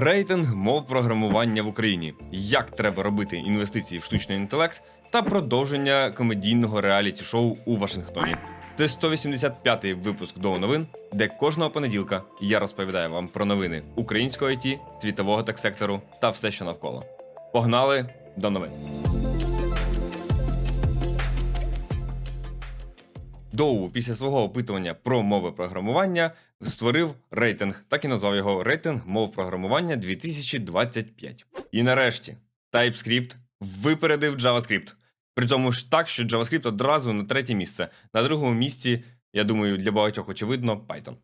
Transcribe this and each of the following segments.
рейтинг мов програмування в Україні, як треба робити інвестиції в штучний інтелект та продовження комедійного реаліті-шоу у Вашингтоні. Це 185-й випуск до новин, де кожного понеділка я розповідаю вам про новини українського ІТ, світового тек-сектору та все, що навколо. Погнали до новин. Доу після свого опитування про мови програмування створив рейтинг, так і назвав його рейтинг мов програмування 2025. І нарешті TypeScript випередив JavaScript. При тому ж так, що JavaScript одразу на третє місце. На другому місці, я думаю, для багатьох очевидно, Python.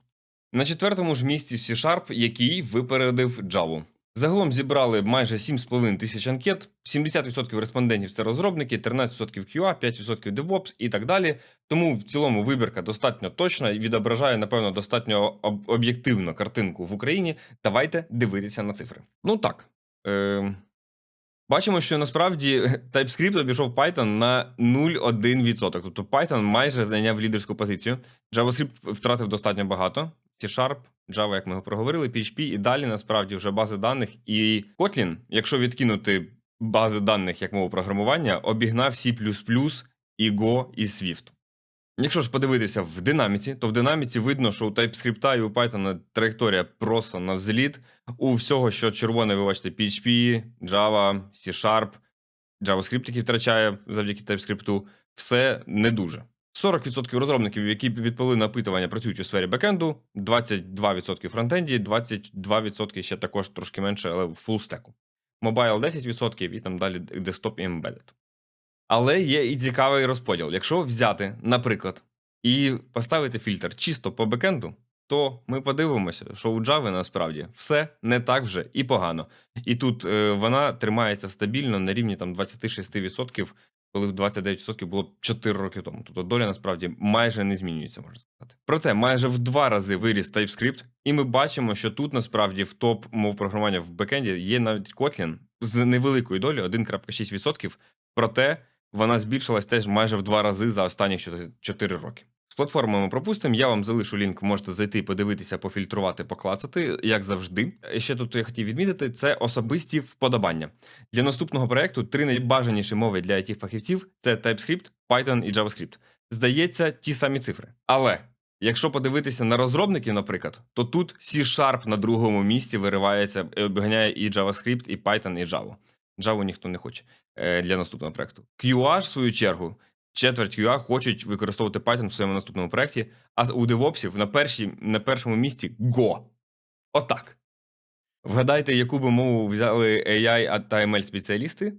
На четвертому ж місці C-Sharp, який випередив Java. Загалом зібрали майже 7,5 тисяч анкет, 70% респондентів це розробники, 13% QA, 5% DevOps і так далі. Тому в цілому вибірка достатньо точна і відображає, напевно, достатньо об- об'єктивну картинку в Україні. Давайте дивитися на цифри. Ну так. Е- бачимо, що насправді TypeScript обійшов Python на 0,1%. Тобто Python майже зайняв лідерську позицію. JavaScript втратив достатньо багато. C-Sharp, Java, як ми проговорили, PHP і далі насправді вже бази даних. І Kotlin, якщо відкинути бази даних як мову програмування, обігнав C++, і Go і Swift. Якщо ж подивитися в динаміці, то в динаміці видно, що у TypeScript і у Python траєкторія просто на взліт. У всього, що червоне, ви бачите, PHP, Java, C-Sharp, JavaScript, який втрачає завдяки TypeScript, все не дуже. 40% розробників, які відповіли на опитування, працюють у сфері бекенду, 22% фронтенді, 22% ще також трошки менше, але в фулстеку. Мобайл 10% і там далі десктоп і embedded. Але є і цікавий розподіл. Якщо взяти, наприклад, і поставити фільтр чисто по бекенду, то ми подивимося, що у Java насправді все не так вже і погано. І тут е, вона тримається стабільно на рівні там 26%, коли в 29% було 4 роки тому. Тобто доля насправді майже не змінюється, можна сказати. Проте майже в два рази виріс TypeScript, і ми бачимо, що тут насправді в топ мов програмування в бекенді є навіть Kotlin з невеликою долею 1,6%, проте вона збільшилась теж майже в два рази за останні 4 роки. З платформами пропустимо. Я вам залишу лінк, можете зайти, подивитися, пофільтрувати, поклацати, як завжди. Ще тут я хотів відмітити: це особисті вподобання. Для наступного проекту три найбажаніші мови для it фахівців це TypeScript, Python і JavaScript. Здається, ті самі цифри. Але якщо подивитися на розробників, наприклад, то тут C-Sharp на другому місці виривається, е, обганяє і JavaScript, і Python, і Java. Java ніхто не хоче е, для наступного проекту. QA, в свою чергу, четверть QA хочуть використовувати Python в своєму наступному проєкті, а у DevOps на, першій, на першому місці Go. Отак. Вгадайте, яку би мову взяли AI та ML спеціалісти?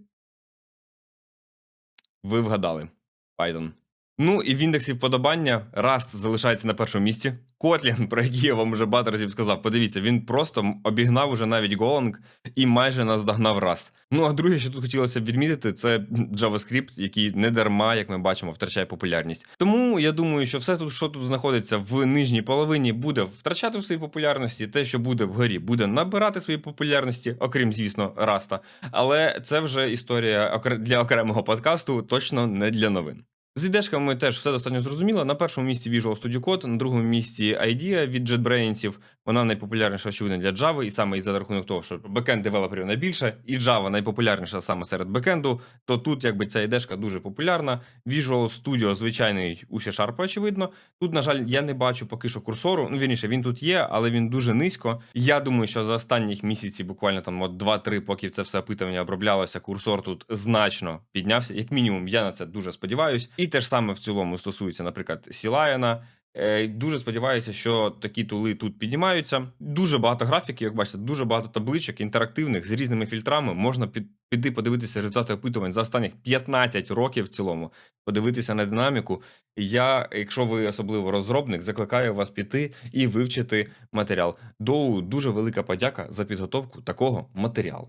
Ви вгадали. Python. Ну і в індексі вподобання Rust залишається на першому місці. Kotlin, про який я вам вже багато разів сказав, подивіться, він просто обігнав уже навіть Golang і майже наздогнав Rust. Ну а друге, що тут хотілося б відмітити, це JavaScript, який не дарма, як ми бачимо, втрачає популярність. Тому я думаю, що все тут, що тут знаходиться в нижній половині, буде втрачати в своїй популярності. Те, що буде вгорі, буде набирати свої популярності, окрім, звісно, Раста. Але це вже історія для окремого подкасту, точно не для новин. З ідешками теж все достатньо зрозуміло. На першому місці Visual Studio Code, на другому місці IDEA від JetBrains. Вона найпопулярніша очевидно для Java, і саме із за рахунок того, що бекенд девелоперів найбільше, і Java найпопулярніша саме серед бекенду, то тут якби ця ідешка дуже популярна. Visual Studio звичайний у C-Sharp, очевидно. Тут, на жаль, я не бачу поки що курсору. Ну, вірніше, він тут є, але він дуже низько. Я думаю, що за останні місяці, буквально там от 2-3, поки це все опитування оброблялося, курсор тут значно піднявся. Як мінімум, я на це дуже сподіваюсь. І те ж саме в цілому стосується, наприклад, Сілаяна. Е, Дуже сподіваюся, що такі тули тут піднімаються. Дуже багато графіків, як бачите, дуже багато табличок інтерактивних з різними фільтрами. Можна під, піти подивитися результати опитувань за останніх 15 років в цілому, подивитися на динаміку. Я, якщо ви особливо розробник, закликаю вас піти і вивчити матеріал. Доу дуже велика подяка за підготовку такого матеріалу.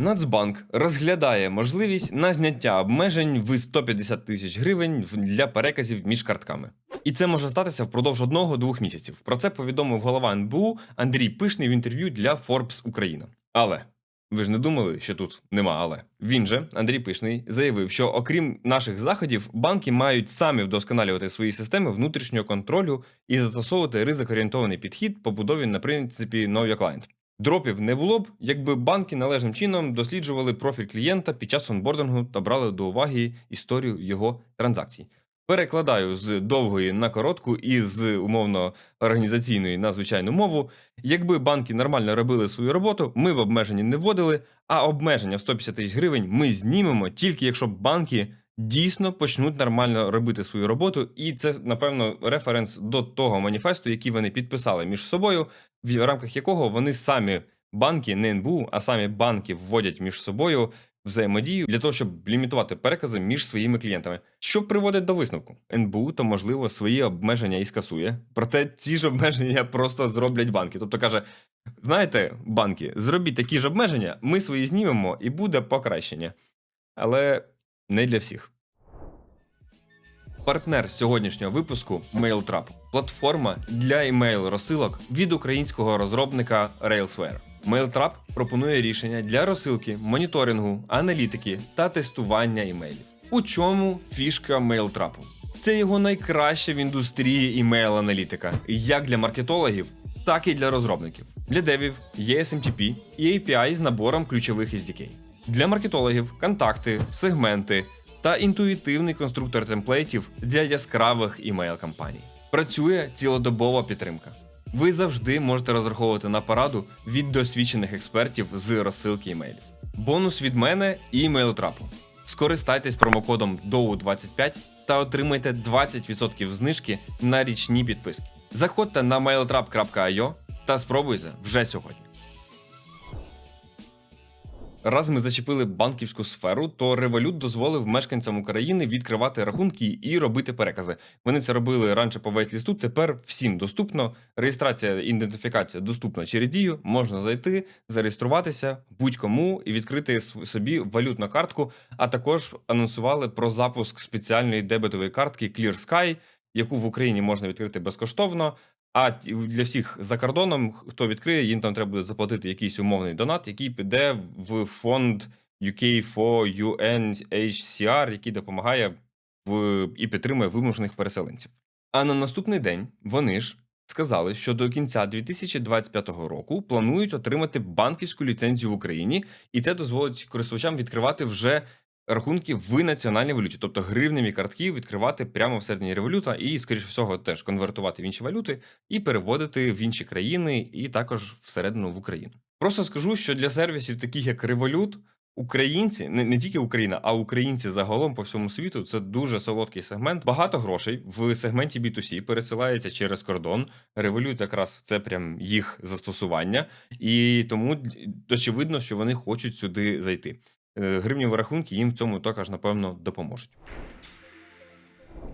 Нацбанк розглядає можливість на зняття обмежень в 150 тисяч гривень для переказів між картками. І це може статися впродовж одного-двох місяців. Про це повідомив голова НБУ Андрій Пишний в інтерв'ю для Forbes Україна. Але Ви ж не думали, що тут нема, але він же Андрій Пишний заявив, що окрім наших заходів, банки мають самі вдосконалювати свої системи внутрішнього контролю і застосовувати ризик-орієнтований підхід, побудові на принципі Know Your Client. Дропів не було б, якби банки належним чином досліджували профіль клієнта під час онбордингу та брали до уваги історію його транзакцій. Перекладаю з довгої на коротку і з умовно організаційної на звичайну мову. Якби банки нормально робили свою роботу, ми б обмеження не вводили, а обмеження в 150 тисяч гривень ми знімемо тільки якщо банки дійсно почнуть нормально робити свою роботу. І це, напевно, референс до того маніфесту, який вони підписали між собою, в рамках якого вони самі банки, не НБУ, а самі банки вводять між собою взаємодію для того, щоб лімітувати перекази між своїми клієнтами, що приводить до висновку. НБУ то можливо свої обмеження і скасує. Проте ці ж обмеження просто зроблять банки. Тобто каже: знаєте, банки, зробіть такі ж обмеження, ми свої знімемо і буде покращення. Але не для всіх. Партнер сьогоднішнього випуску MailTrap – платформа для імейл розсилок від українського розробника Railsware. MailTrap пропонує рішення для розсилки, моніторингу, аналітики та тестування імейлів. У чому фішка MailTrap? Це його найкраща в індустрії імейл-аналітика, як для маркетологів, так і для розробників. Для девів є SMTP і API з набором ключових SDK. Для маркетологів контакти, сегменти та інтуїтивний конструктор темплейтів для яскравих імейл-кампаній. Працює цілодобова підтримка. Ви завжди можете розраховувати на пораду від досвідчених експертів з розсилки імейлів. Бонус від мене і імейл-трапу. Скористайтесь промокодом DOU25 та отримайте 20% знижки на річні підписки. Заходьте на mailtrap.io та спробуйте вже сьогодні. Раз ми зачепили банківську сферу, то Revolut дозволив мешканцям України відкривати рахунки і робити перекази. Вони це робили раніше по вейтлісту, тепер всім доступно. Реєстрація ідентифікація доступна через дію. Можна зайти, зареєструватися будь-кому і відкрити собі валютну картку. А також анонсували про запуск спеціальної дебетової картки Clear Sky, яку в Україні можна відкрити безкоштовно. А для всіх за кордоном, хто відкриє, їм там треба буде заплатити якийсь умовний донат, який піде в фонд UK for UNHCR, який допомагає в і підтримує вимушених переселенців. А на наступний день вони ж сказали, що до кінця 2025 року планують отримати банківську ліцензію в Україні, і це дозволить користувачам відкривати вже рахунки в національній валюті, тобто гривневі картки відкривати прямо всередині революта і, скоріш всього, теж конвертувати в інші валюти і переводити в інші країни, і також всередину в Україну. Просто скажу, що для сервісів, таких як Revolut, українці, не, не тільки Україна, а українці загалом по всьому світу, це дуже солодкий сегмент. Багато грошей в сегменті B2C пересилається через кордон. Revolut якраз це прям їх застосування, і тому очевидно, що вони хочуть сюди зайти. Е, рахунки їм в цьому також, напевно, допоможуть.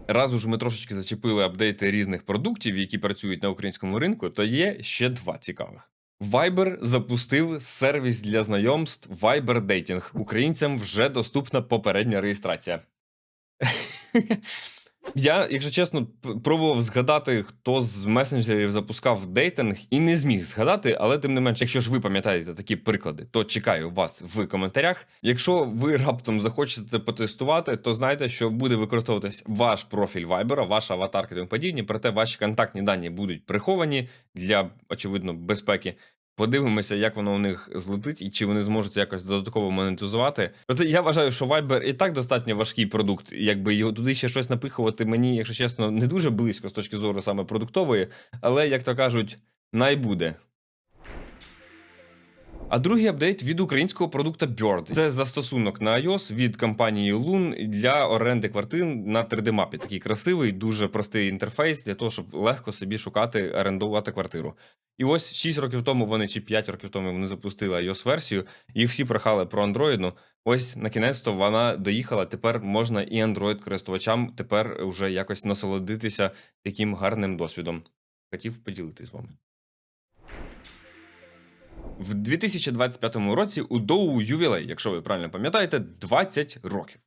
Раз уже ми трошечки зачепили апдейти різних продуктів, які працюють на українському ринку, то є ще два цікавих. Viber запустив сервіс для знайомств Viber Dating. Українцям вже доступна попередня реєстрація. Я, якщо чесно, пробував згадати, хто з месенджерів запускав дейтинг, і не зміг згадати, але тим не менш, якщо ж ви пам'ятаєте такі приклади, то чекаю вас в коментарях. Якщо ви раптом захочете потестувати, то знайте, що буде використовуватись ваш профіль Viber, ваша аватарка і тому подібні, проте ваші контактні дані будуть приховані для, очевидно, безпеки. Подивимося, як воно у них злетить, і чи вони зможуть якось додатково монетизувати. Проте я вважаю, що Viber і так достатньо важкий продукт. Якби його туди ще щось напихувати мені, якщо чесно, не дуже близько з точки зору саме продуктової, але як то кажуть, най буде. А другий апдейт від українського продукта Bird. Це застосунок на iOS від компанії Loon для оренди квартир на 3D-мапі. Такий красивий, дуже простий інтерфейс для того, щоб легко собі шукати, орендувати квартиру. І ось 6 років тому вони чи 5 років тому вони запустили iOS-версію, їх всі прохали про Android. Ось на кінець то вона доїхала. Тепер можна і Android користувачам тепер вже якось насолодитися таким гарним досвідом. Хотів поділитись з вами. В 2025 році у Доу ювілей, якщо ви правильно пам'ятаєте, 20 років.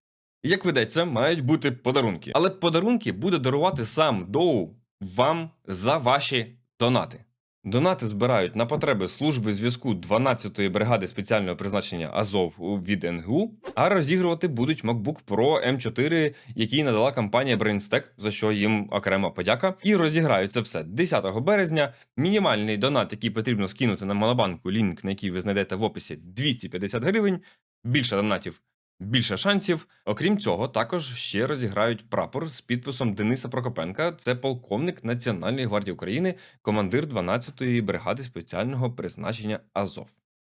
Як видається, мають бути подарунки. Але подарунки буде дарувати сам Доу вам за ваші донати. Донати збирають на потреби служби зв'язку 12-ї бригади спеціального призначення Азов від НГУ, а розігрувати будуть MacBook Pro M4, який надала компанія BrainStack, за що їм окрема подяка. І розіграють це все 10 березня. Мінімальний донат, який потрібно скинути на Монобанку, лінк на який ви знайдете в описі 250 гривень. Більше донатів. Більше шансів. Окрім цього, також ще розіграють прапор з підписом Дениса Прокопенка. Це полковник Національної гвардії України, командир 12-ї бригади спеціального призначення Азов.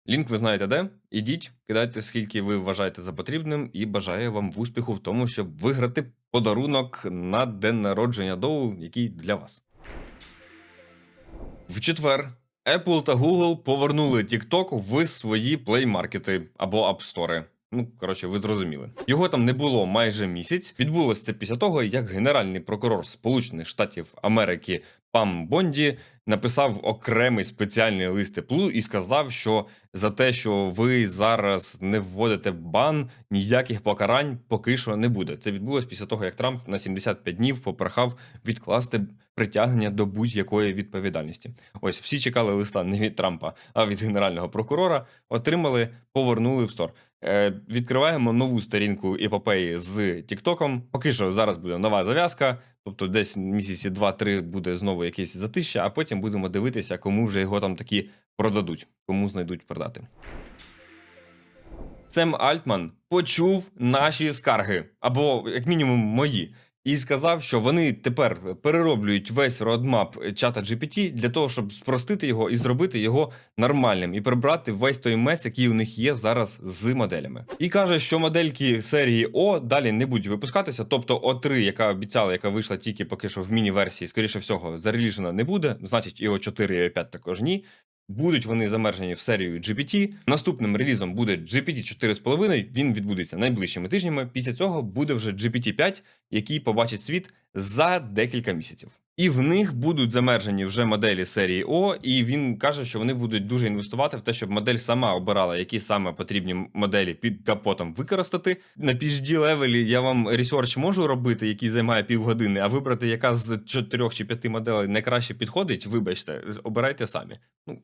Лінк ви знаєте де. Ідіть, кидайте скільки ви вважаєте за потрібним, і бажаю вам успіху в тому, щоб виграти подарунок на день народження Доу, який для вас. В четвер Apple та Google повернули TikTok в свої плеймаркети або апстори. Ну, коротше, ви зрозуміли. Його там не було майже місяць. Відбулося це після того, як генеральний прокурор Сполучених Штатів Америки Пам Бонді написав окремий спеціальний лист Apple і сказав, що за те, що ви зараз не вводите бан, ніяких покарань поки що не буде. Це відбулося після того, як Трамп на 75 днів попрохав відкласти притягнення до будь-якої відповідальності. Ось всі чекали листа не від Трампа, а від генерального прокурора. Отримали, повернули в стор. Е, відкриваємо нову сторінку епопеї з Тіктоком. Поки що зараз буде нова зав'язка, тобто десь місяці 2-3 буде знову якесь затища, а потім будемо дивитися, кому вже його там такі продадуть, кому знайдуть продати. Сем Альтман почув наші скарги, або як мінімум мої, і сказав, що вони тепер перероблюють весь родмап чата GPT для того, щоб спростити його і зробити його нормальним, і прибрати весь той мес, який у них є зараз з моделями. І каже, що модельки серії О далі не будуть випускатися. Тобто О3, яка обіцяла, яка вийшла тільки поки що в міні-версії, скоріше всього, зареліжена не буде. Значить, і О4, і О5 також ні. Будуть вони замержені в серію GPT. Наступним релізом буде GPT 4.5, Він відбудеться найближчими тижнями. Після цього буде вже GPT 5, який побачить світ за декілька місяців. І в них будуть замержені вже моделі серії О, і він каже, що вони будуть дуже інвестувати в те, щоб модель сама обирала, які саме потрібні моделі під капотом використати. На PhD левелі я вам ресерч можу робити, який займає півгодини, а вибрати, яка з чотирьох чи п'яти моделей найкраще підходить, вибачте, обирайте самі. Ну,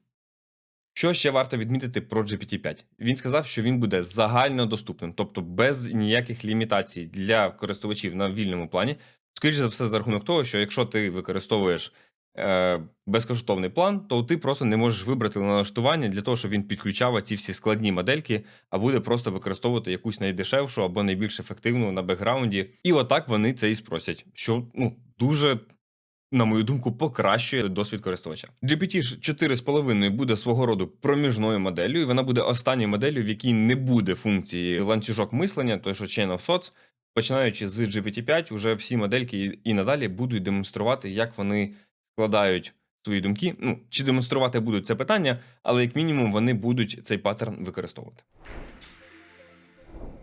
що ще варто відмітити про GPT-5? Він сказав, що він буде загальнодоступним, тобто без ніяких лімітацій для користувачів на вільному плані. Скоріше за все, за рахунок того, що якщо ти використовуєш е, безкоштовний план, то ти просто не можеш вибрати налаштування для того, щоб він підключав ці всі складні модельки, а буде просто використовувати якусь найдешевшу або найбільш ефективну на бекграунді. І отак вони це і спросять, що ну дуже на мою думку, покращує досвід користувача. GPT 4.5 буде свого роду проміжною моделлю, і вона буде останньою моделлю, в якій не буде функції ланцюжок мислення, той що Chain of Thoughts. Починаючи з GPT-5, уже всі модельки і надалі будуть демонструвати, як вони складають свої думки. Ну чи демонструвати будуть це питання, але як мінімум вони будуть цей паттерн використовувати.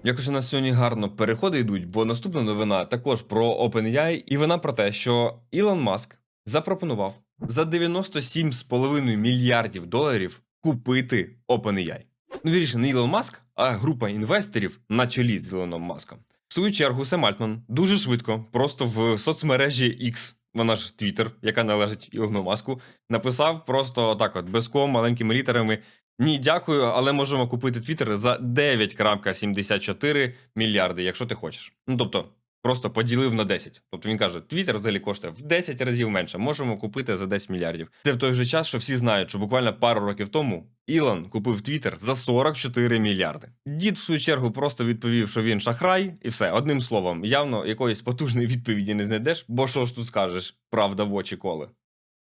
Якось у нас сьогодні гарно переходи йдуть, бо наступна новина також про OpenAI, і вона про те, що Ілон Маск запропонував за 97,5 мільярдів доларів купити OpenAI. Ну, вірніше, не Ілон Маск, а група інвесторів на чолі з Ілоном Маском. В свою чергу, Сем Альтман дуже швидко, просто в соцмережі X, вона ж Twitter, яка належить Ілону Маску, написав просто так: от без ком маленькими літерами. Ні, дякую, але можемо купити Twitter за 9,74 мільярди, якщо ти хочеш. Ну тобто, просто поділив на 10. Тобто він каже, Twitter взагалі коштує в 10 разів менше. Можемо купити за 10 мільярдів. Це в той же час, що всі знають, що буквально пару років тому Ілон купив Twitter за 44 мільярди. Дід, в свою чергу, просто відповів, що він шахрай, і все. Одним словом, явно якоїсь потужної відповіді не знайдеш, бо що ж тут скажеш, правда в очі коле.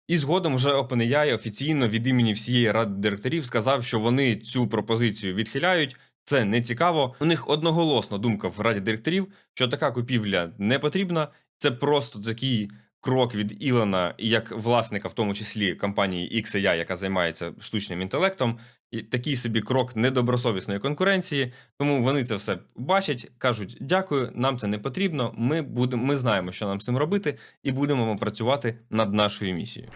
І згодом вже OpenAI офіційно від імені всієї ради директорів сказав, що вони цю пропозицію відхиляють. Це не цікаво. У них одноголосна думка в раді директорів, що така купівля не потрібна. Це просто такий крок від Ілона, як власника, в тому числі компанії XAI, яка займається штучним інтелектом, і такий собі крок недобросовісної конкуренції. Тому вони це все бачать, кажуть: дякую, нам це не потрібно. Ми будемо, ми знаємо, що нам з цим робити, і будемо працювати над нашою місією.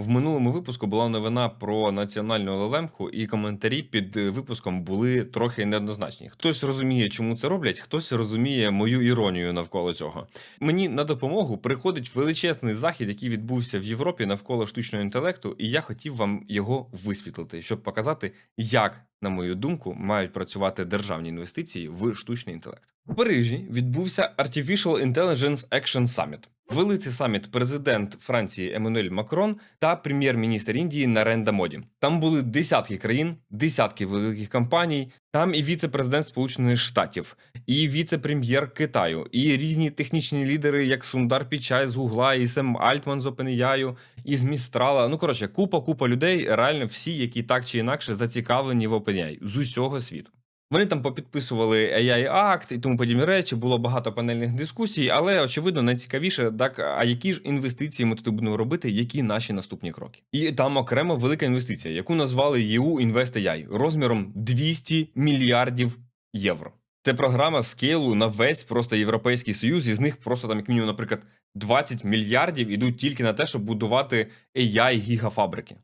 В минулому випуску була новина про національну лелемку, і коментарі під е, випуском були трохи неоднозначні. Хтось розуміє, чому це роблять, хтось розуміє мою іронію навколо цього. Мені на допомогу приходить величезний захід, який відбувся в Європі навколо штучного інтелекту, і я хотів вам його висвітлити, щоб показати, як, на мою думку, мають працювати державні інвестиції в штучний інтелект. У Парижі відбувся Artificial Intelligence Action Summit. Вели саміт президент Франції Еммануель Макрон та прем'єр-міністр Індії Наренда Моді. Там були десятки країн, десятки великих компаній. Там і віце-президент Сполучених Штатів, і віце-прем'єр Китаю, і різні технічні лідери, як Сундар Пічай з Гугла, і Сем Альтман з OpenAI, і з Містрала. Ну коротше, купа, купа людей, реально всі, які так чи інакше зацікавлені в OpenAI з усього світу. Вони там попідписували AI Act і тому подібні речі, було багато панельних дискусій, але очевидно найцікавіше, так а які ж інвестиції ми тут будемо робити, які наші наступні кроки? І там окремо велика інвестиція, яку назвали EU Invest AI розміром 200 мільярдів євро. Це програма скейлу на весь просто європейський союз. Із них просто там, як мінімум, наприклад, 20 мільярдів ідуть тільки на те, щоб будувати AI гігафабрики.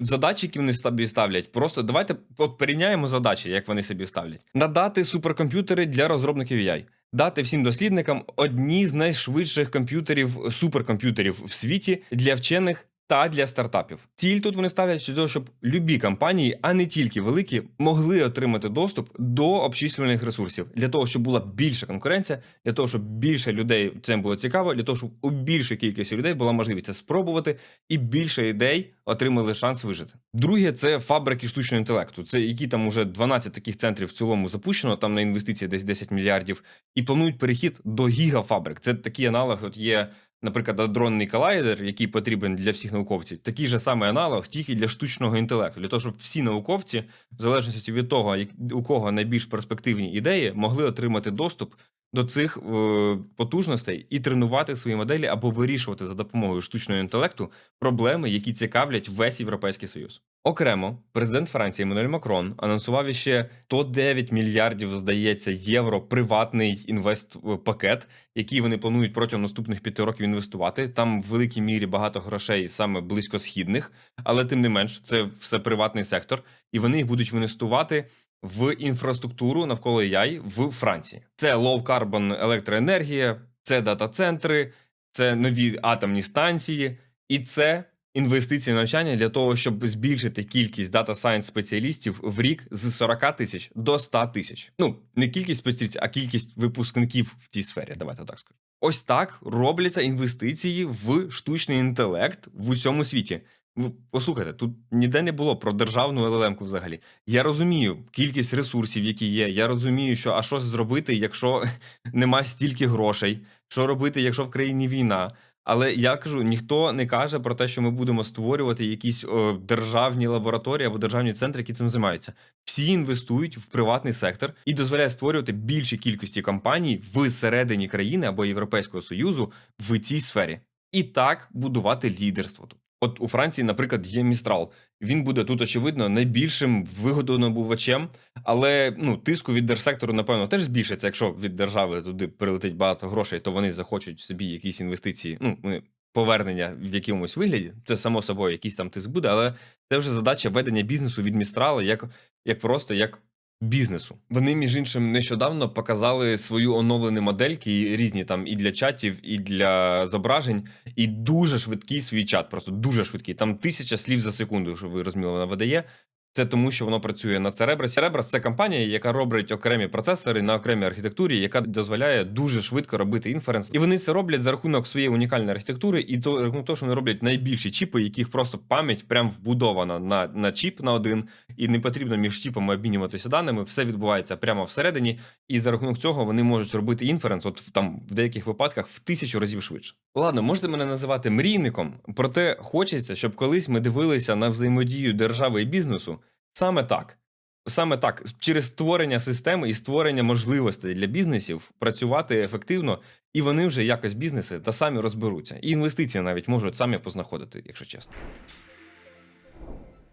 Задачі, які вони собі ставлять, просто давайте порівняємо задачі, як вони собі ставлять. Надати суперкомп'ютери для розробників AI. Дати всім дослідникам одні з найшвидших комп'ютерів, суперкомп'ютерів в світі для вчених та для стартапів. Ціль тут вони ставлять для того, щоб любі компанії, а не тільки великі, могли отримати доступ до обчислювальних ресурсів для того, щоб була більша конкуренція, для того, щоб більше людей цим було цікаво, для того, щоб у більшій кількості людей була можливість це спробувати, і більше ідей отримали шанс вижити. Друге, це фабрики штучного інтелекту. Це які там уже 12 таких центрів в цілому запущено, там на інвестиції десь 10 мільярдів, і планують перехід до гігафабрик. Це такий аналог. От є. Наприклад, адронний колайдер, який потрібен для всіх науковців, такий же самий аналог, тільки для штучного інтелекту, для того, щоб всі науковці, в залежності від того, у кого найбільш перспективні ідеї, могли отримати доступ до цих е, потужностей і тренувати свої моделі або вирішувати за допомогою штучного інтелекту проблеми, які цікавлять весь європейський союз. Окремо, президент Франції Еммануель Макрон анонсував іще 109 мільярдів, здається, євро приватний інвестпакет, який вони планують протягом наступних п'яти років інвестувати. Там в великій мірі багато грошей саме близькосхідних, але тим не менш, це все приватний сектор, і вони їх будуть інвестувати в інфраструктуру навколо AI в Франції. Це low-carbon електроенергія, це дата-центри, це нові атомні станції, і це інвестиції навчання для того, щоб збільшити кількість дата сайенс спеціалістів в рік з 40 тисяч до 100 тисяч. Ну не кількість спеціалістів, а кількість випускників в цій сфері. Давайте так скажу. Ось так робляться інвестиції в штучний інтелект в усьому світі. Послухайте, тут ніде не було про державну ЛЛМ-ку взагалі. Я розумію кількість ресурсів, які є. Я розумію, що а що зробити, якщо нема стільки грошей, що робити, якщо в країні війна. Але я кажу, ніхто не каже про те, що ми будемо створювати якісь о, державні лабораторії або державні центри, які цим займаються. Всі інвестують в приватний сектор і дозволяє створювати більші кількості компаній в середині країни або Європейського союзу в цій сфері, і так будувати лідерство тут. От у Франції, наприклад, є Містрал. Він буде тут, очевидно, найбільшим вигодонабувачем, але ну тиску від держсектору, напевно, теж збільшиться. Якщо від держави туди прилетить багато грошей, то вони захочуть собі якісь інвестиції. Ну повернення в якомусь вигляді. Це само собою якийсь там тиск буде, але це вже задача ведення бізнесу від Містрала, як, як просто як. Бізнесу вони між іншим нещодавно показали свою оновлені модельки різні там і для чатів, і для зображень, і дуже швидкий свій чат, просто дуже швидкий. Там тисяча слів за секунду, щоб ви розуміли, вона видає. Це тому, що воно працює на Cerebras. Cerebras – це компанія, яка робить окремі процесори на окремій архітектурі, яка дозволяє дуже швидко робити інференс. І вони це роблять за рахунок своєї унікальної архітектури, і то рахунок того, що вони роблять найбільші чіпи, яких просто пам'ять прям вбудована на, на чіп на один, і не потрібно між чіпами обмінюватися даними. Все відбувається прямо всередині, і за рахунок цього вони можуть робити інференс, от там в деяких випадках в тисячу разів швидше. Ладно, можете мене називати мрійником, проте хочеться, щоб колись ми дивилися на взаємодію держави і бізнесу саме так. Саме так, через створення системи і створення можливостей для бізнесів працювати ефективно, і вони вже якось бізнеси та самі розберуться. І інвестиції навіть можуть самі познаходити, якщо чесно.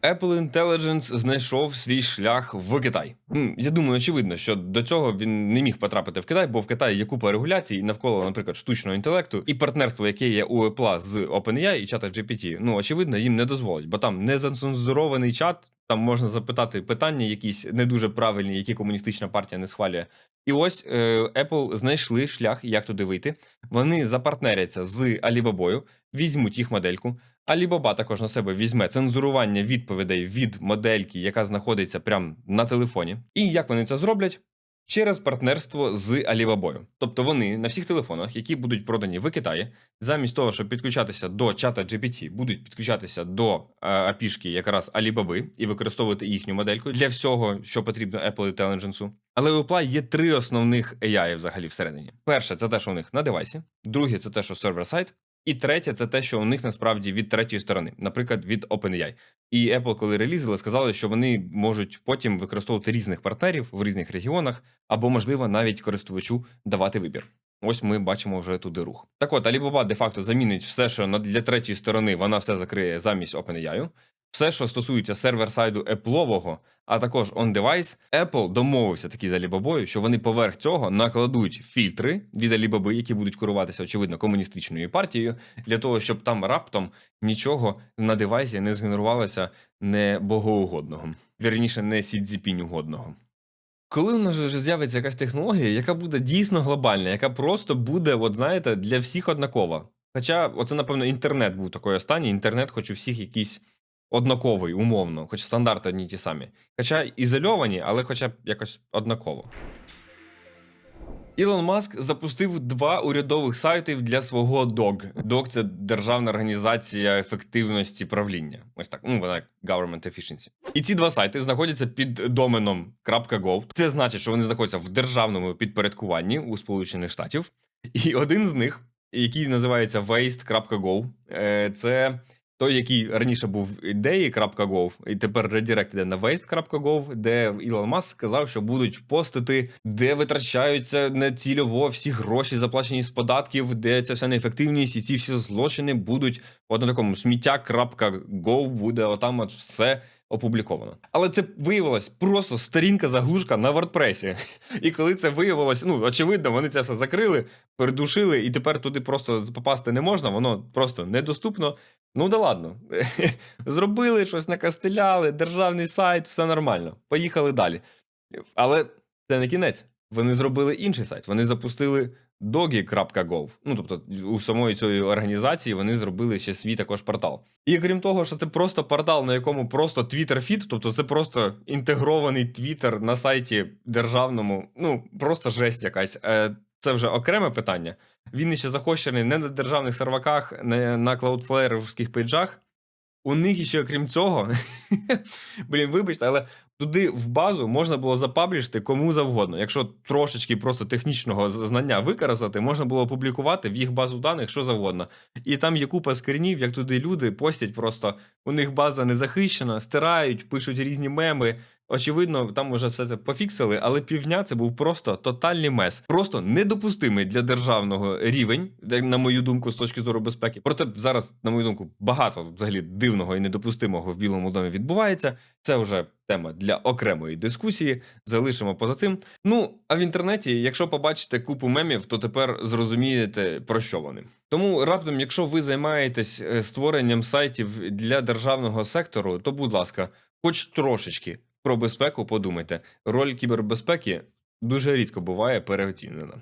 Apple Intelligence знайшов свій шлях в Китай. Я думаю, очевидно, що до цього він не міг потрапити в Китай, бо в Китаї є купа регуляцій навколо, наприклад, штучного інтелекту і партнерство, яке є у Apple з OpenAI і чата GPT, ну очевидно, їм не дозволить, бо там незацензурований чат. Там можна запитати питання, якісь не дуже правильні, які комуністична партія не схвалює. І ось е, Apple знайшли шлях, як туди вийти. Вони запартнеряться з Alibaba, візьмуть їх модельку. Alibaba також на себе візьме цензурування відповідей від модельки, яка знаходиться прямо на телефоні. І як вони це зроблять? Через партнерство з Alibaba. Тобто вони на всіх телефонах, які будуть продані в Китаї, замість того, щоб підключатися до чата GPT, будуть підключатися до е, API-шки якраз Alibaba і використовувати їхню модельку для всього, що потрібно Apple Intelligence. Але у Apple є три основних AI взагалі всередині. Перше, це те, що у них на девайсі. Друге, це те, що сервер-сайт. І третє, це те, що у них насправді від третьої сторони, наприклад, від OpenAI. І Apple, коли релізили, сказали, що вони можуть потім використовувати різних партнерів в різних регіонах, або, можливо, навіть користувачу давати вибір. Ось ми бачимо вже туди рух. Так от, Alibaba де-факто замінить все, що для третьої сторони вона все закриє замість OpenAI. Все, що стосується сервер-сайду Apple'ового, а також on-device, Apple домовився таки з Alibaba, що вони поверх цього накладуть фільтри від Alibaba, які будуть керуватися, очевидно, комуністичною партією, для того, щоб там раптом нічого на девайсі не згенерувалося не богоугодного, вірніше, не Сідзіпінь угодного. Коли у нас вже з'явиться якась технологія, яка буде дійсно глобальна, яка просто буде, от знаєте, для всіх однакова. Хоча, оце, напевно, інтернет був такий останній, інтернет, хоч у всіх якийсь однаковий, умовно, хоч стандарти одні ті самі. Хоча ізольовані, але хоча б якось однаково. Ілон Маск запустив два урядових сайти для свого DOG. DOG – це Державна організація ефективності правління. Ось так. Ну, вона як Government Efficiency. І ці два сайти знаходяться під доменом .gov. Це значить, що вони знаходяться в державному підпорядкуванні у Сполучених Штатів. І один з них, який називається waste.gov, е, це той, який раніше був ідеї.gov, і тепер редирект іде на waste.gov, де Ілон Маск сказав, що будуть постити, де витрачаються нецільово всі гроші, заплачені з податків, де ця вся неефективність і ці всі злочини будуть. От на такому сміття.gov буде отам от все опубліковано. Але це виявилось просто сторінка заглушка на WordPress. І коли це виявилось, ну очевидно, вони це все закрили, передушили, і тепер туди просто попасти не можна, воно просто недоступно. Ну да ладно. Зробили щось, накастеляли, державний сайт, все нормально. Поїхали далі. Але це не кінець. Вони зробили інший сайт. Вони запустили dogi.gov. Ну, тобто, у самої цієї організації вони зробили ще свій також портал. І крім того, що це просто портал, на якому просто Twitter фіт, тобто це просто інтегрований Twitter на сайті державному, ну просто жесть якась. Е, Це вже окреме питання. Він ще захощений не на державних серваках, не на Cloudflare пейджах. У них ще, окрім цього, блін, вибачте, але туди в базу можна було запаблішити кому завгодно. Якщо трошечки просто технічного знання використати, можна було опублікувати в їх базу даних що завгодно. І там є купа скринів, як туди люди постять просто. У них база не захищена, стирають, пишуть різні меми. Очевидно, там уже все це пофіксили, але півдня це був просто тотальний мес. Просто недопустимий для державного рівень, на мою думку, з точки зору безпеки. Проте зараз, на мою думку, багато взагалі дивного і недопустимого в Білому домі відбувається. Це вже тема для окремої дискусії. Залишимо поза цим. Ну а в інтернеті, якщо побачите купу мемів, то тепер зрозумієте про що вони. Тому раптом, якщо ви займаєтесь е, створенням сайтів для державного сектору, то будь ласка, хоч трошечки про безпеку подумайте. Роль кібербезпеки дуже рідко буває переоцінена.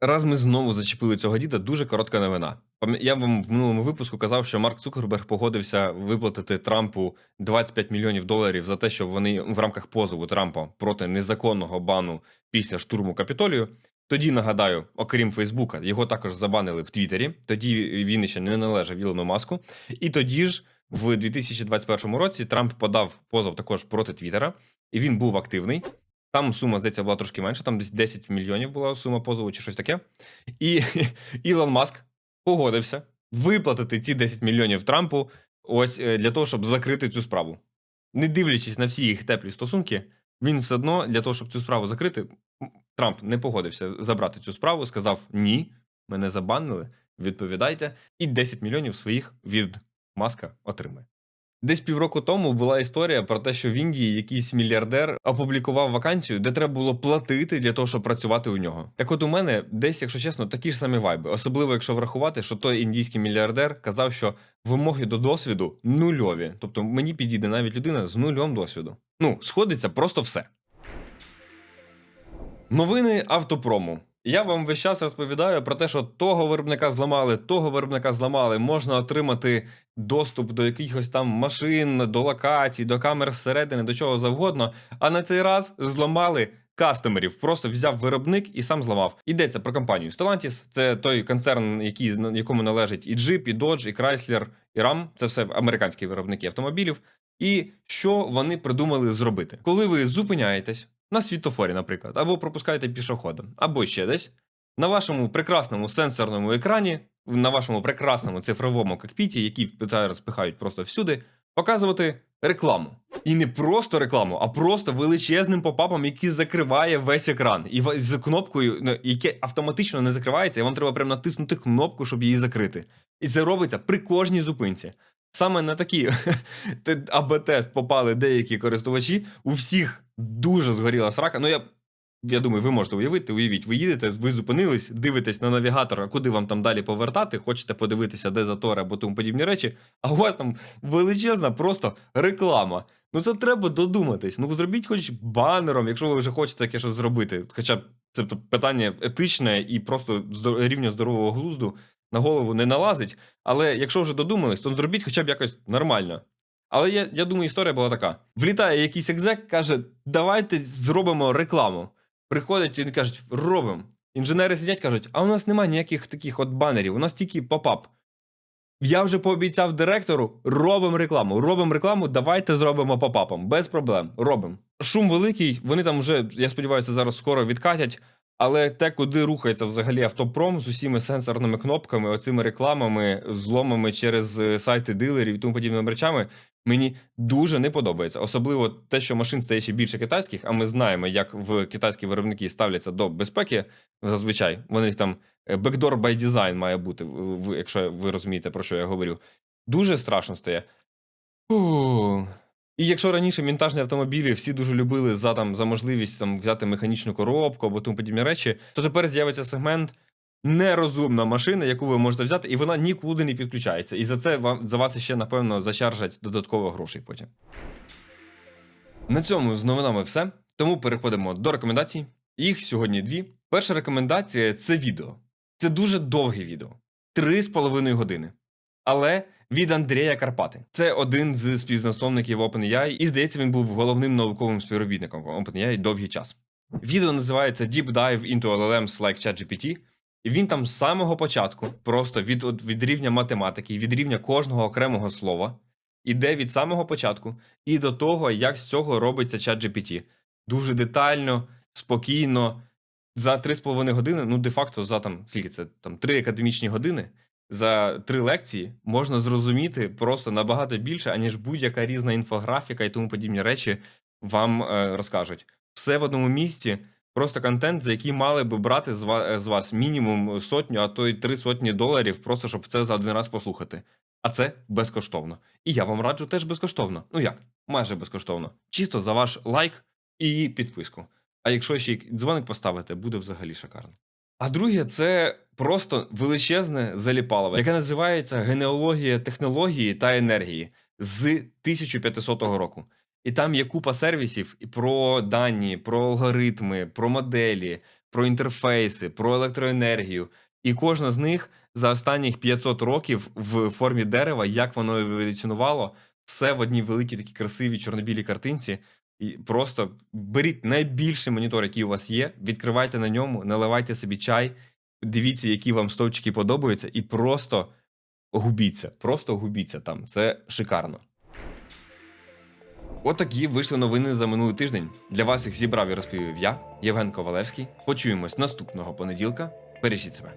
Раз ми знову зачепили цього діда, дуже коротка новина. Я вам в минулому випуску казав, що Марк Цукерберг погодився виплатити Трампу 25 мільйонів доларів за те, що вони в рамках позову Трампа проти незаконного бану після штурму Капітолію. Тоді нагадаю, окрім Фейсбука, його також забанили в Твіттері. Тоді він ще не належав Ілону Маску. І тоді ж, в 2021 році, Трамп подав позов також проти Твіттера, і він був активний. Там сума, здається, була трошки менша, там десь 10 мільйонів була сума позову чи щось таке. І Ілон Маск погодився виплатити ці 10 мільйонів Трампу ось е, для того, щоб закрити цю справу. Не дивлячись на всі їх теплі стосунки, він все одно для того, щоб цю справу закрити, Трамп не погодився забрати цю справу, сказав: ні, мене забанили, відповідайте, і 10 мільйонів своїх Маска отримає. Десь півроку тому була історія про те, що в Індії якийсь мільярдер опублікував вакансію, де треба було платити для того, щоб працювати у нього. Так от у мене десь, якщо чесно, такі ж самі вайби, особливо якщо врахувати, що той індійський мільярдер казав, що вимоги до досвіду нульові. Тобто мені підійде навіть людина з нульом досвіду. Ну, сходиться просто все. Новини автопрому. Я вам весь час розповідаю про те, що того виробника зламали, того виробника зламали. Можна отримати доступ до якихось там машин, до локацій, до камер зсередини, до чого завгодно. А на цей раз зламали кастомерів. Просто взяв виробник і сам зламав. Йдеться про компанію Stellantis. Це той концерн, який, якому належить і Jeep, і Dodge, і Chrysler, і Ram. Це все американські виробники автомобілів. І що вони придумали зробити, коли ви зупиняєтесь на світофорі, наприклад, або пропускаєте пішохода, або ще десь на вашому прекрасному сенсорному екрані, на вашому прекрасному цифровому кокпіті, який зараз пихають просто всюди, показувати рекламу. І не просто рекламу, а просто величезним попапом, який закриває весь екран. І з кнопкою, ну, яке автоматично не закривається, і вам треба прямо натиснути кнопку, щоб її закрити. І це робиться при кожній зупинці. Саме на такі те- АБ-тест попали деякі користувачі. У всіх дуже згоріла срака. Ну я, я думаю, ви можете уявити, уявіть, ви їдете, ви зупинились, дивитесь на навігатор, а куди вам там далі повертати, хочете подивитися, де затор або тому подібні речі, а у вас там величезна просто реклама. Ну це треба додуматись. Ну зробіть хоч банером, якщо ви вже хочете таке щось зробити. Хоча це питання етичне і просто рівня здорового глузду на голову не налазить. Але якщо вже додумались, то зробіть хоча б якось нормально. Але я, я думаю, історія була така: влітає якийсь екзек, каже: давайте зробимо рекламу. Приходять і кажуть, робимо. Інженери сидять, кажуть, а у нас немає ніяких таких от банерів, у нас тільки попап. Я вже пообіцяв директору, робимо рекламу. Робимо рекламу, давайте зробимо попапом. Без проблем. Робимо. Шум великий, вони там вже, я сподіваюся, зараз скоро відкатять. Але те, куди рухається взагалі автопром з усіми сенсорними кнопками, оцими рекламами, зломами через е, сайти дилерів і тому подібними речами, мені дуже не подобається. Особливо те, що машин стає ще більше китайських, а ми знаємо, як в китайські виробники ставляться до безпеки. Зазвичай вони там е, backdoor by design має бути, якщо ви розумієте, про що я говорю. Дуже страшно стає. Фу. І якщо раніше вінтажні автомобілі всі дуже любили за там за можливість там взяти механічну коробку або тому подібні речі, то тепер з'явиться сегмент нерозумна машина, яку ви можете взяти, і вона нікуди не підключається. І за це вам за вас ще напевно зачаржать додатково грошей потім. На цьому з новинами все. Тому переходимо до рекомендацій. Їх сьогодні дві. Перша рекомендація це відео. Це дуже довге відео. Три з половиною години. Але від Андрія Карпати. Це один з співзасновників OpenAI, і здається, він був головним науковим співробітником OpenAI довгий час. Відео називається Deep Dive into LLMs like ChatGPT. І він там з самого початку, просто від, від рівня математики, від рівня кожного окремого слова, іде від самого початку і до того, як з цього робиться ChatGPT. Дуже детально, спокійно. За 3,5 години, ну, де-факто, за там, скільки це там 3 академічні години, за три лекції можна зрозуміти просто набагато більше, аніж будь-яка різна інфографіка і тому подібні речі вам е, розкажуть. Все в одному місці, просто контент, за який мали би брати з вас, мінімум сотню, а то й три сотні доларів, просто щоб це за один раз послухати. А це безкоштовно. І я вам раджу теж безкоштовно. Ну як? Майже безкоштовно. Чисто за ваш лайк і підписку. А якщо ще й дзвоник поставити, буде взагалі шикарно. А друге, це просто величезне заліпалове, яке називається Генеалогія технології та енергії з 1500 року. І там є купа сервісів і про дані, про алгоритми, про моделі, про інтерфейси, про електроенергію. І кожна з них за останніх 500 років в формі дерева, як воно еволюціонувало, все в одній великій такій красивій чорно-білій картинці. І просто беріть найбільший монітор, який у вас є, відкривайте на ньому, наливайте собі чай, дивіться, які вам стовпчики подобаються, і просто губіться. Просто губіться там. Це шикарно. Отакі вийшли новини за минулий тиждень. Для вас їх зібрав і розповів я, Євген Ковалевський. Почуємось наступного понеділка. Бережіть себе.